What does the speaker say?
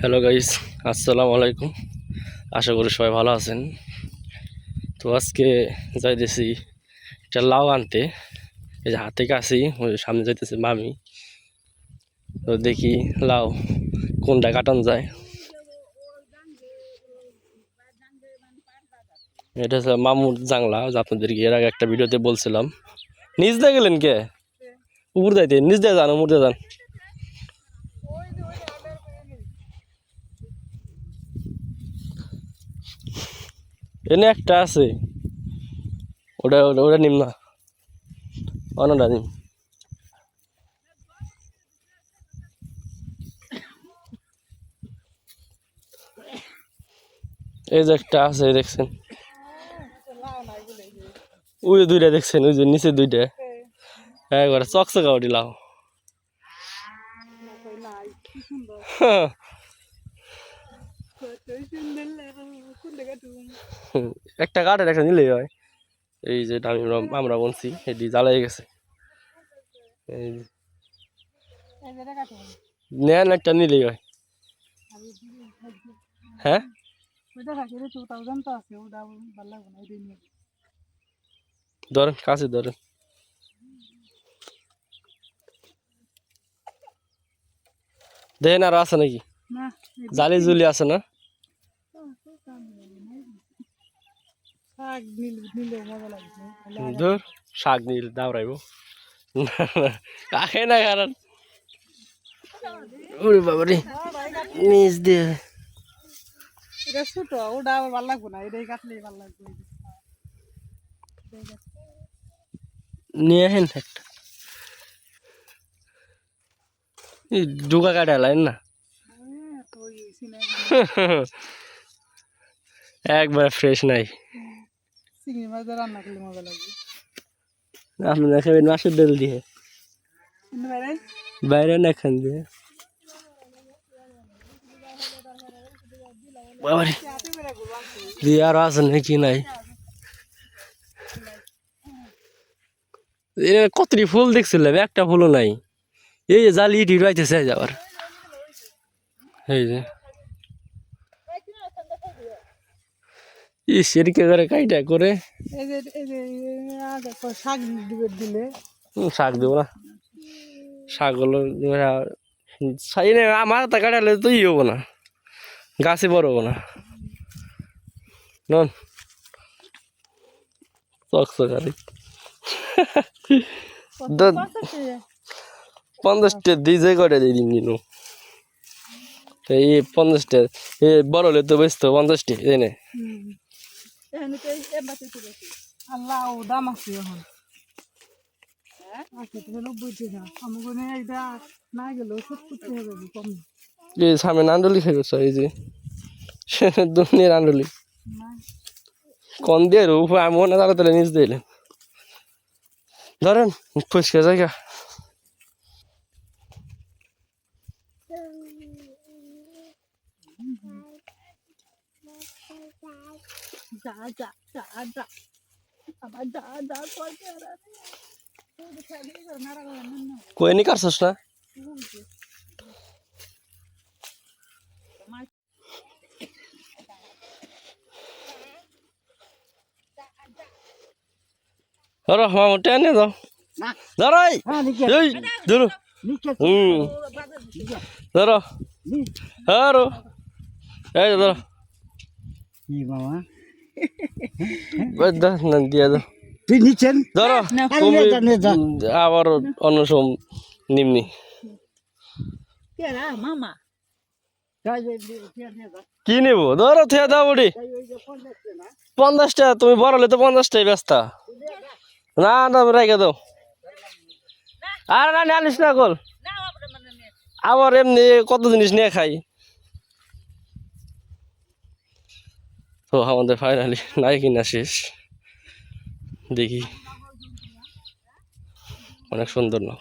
Hello guys আসসালামু আলাইকুম আশা করি সবাই ভালো আছেন। তো আজকে যাইতেছি একটা লাউ আনতে। এই যে হাতে কাছি সামনে যাইতেছে মামি। তো দেখি লাউ কোনটা কাটানো যায়। এটা হচ্ছে মামুর জাংলা আপনাদেরকে এর আগে একটা ভিডিওতে বলছিলাম। নিচ দিয়ে গেলেন কে? উপর যাইতে নিচ দিয়ে যান, উপর দিয়ে যান। এনে একটা আছে। ওটা ওটা ওটা নিম না। অন্যটা নিম। এই যে একটা আছে দেখছেন। ওই যে দুইটা দেখছেন ওই যে নিচে দুইটা। একবারে চকচকা উঠি লাও। হ্যাঁ, একটা কাঠের একটা নিলেই হয়। এই যে আমি আমরা বলছি এটি জ্বালাই গেছে। এই নেন একটা নিলেই হয়। হ্যাঁ? ধরেন কাছে ধরেন। দেখেন আর আছে নাকি? জালি জুলি আছে না? ধর শাক নীল দাবড়াইব আখে না কারণ ওরে বাবারে নিচ দিয়ে। এটা ছোট ওটা আবার ভালো লাগবে না এটাই কাটলেই ভালো লাগবে। নিয়ে আসেন একটা। এই ডুকা কাটা লাইন না? সিনে একবার ফ্রেশ নাই। চিংড়ি মাছ দিয়ে রান্না করলে মজা লাগবে আপনি না খাবেন মাছের ডাল দিয়ে কিন্তু বাইরে বাইরে না খান দিয়ে বাবারে দিয়ে আর আছে নাকি নাই এর কতটি ফুল দেখছিলাম একটা ফুলও নাই এই যে জালি ইটি রাইতেছে যাবার এই যে ইস এদিকে করে কাইটা করে। শাক দিলে। শাক দেবো না। শাক হলো সাই না আমার তা কাটালে তো ই হব না। গাছে বড় হব না। নন। চকচকারি পঞ্চাশটা যে করে দিয়ে দিন দিন। এই পঞ্চাশটা এ বড় হলে তো বেচতো পঞ্চাশটি এই নে আল্লাহ ও দাম আছে এখন। আচ্ছা না যাবে কম। এই সামনে নান্ডলি খাই করছ এই যে। দুনিয়ার নান্ডলি। কন দিয়ে রূপ আমি মনে তাহলে তাহলে নিচ দিলেন ধরেন ফুসকে জায়গা। যা যা যা যা আবার যা যা করতে কই নি কাটছস না ধরো মামু টেনে দাও ধরো এই এই ধরো হুম ধরো ধরো এই যে ধরো কি মামা বাদ না দিয়ে দাও তুই নিচ্ছেন ধরো। আবার অন্য সব নিমনি। মামা? কি নেব? ধরো থেয়া দাও বডি। পঞ্চাশটা তুমি বড় হলে তো পঞ্চাশটাই ব্যস্ত। না না রেখে দাও। আর না না আনিস না কল আবার এমনি কত জিনিস নিয়ে খাই? তো আমাদের ফাইনালি নাই কিনা শেষ। দেখি। অনেক সুন্দর না?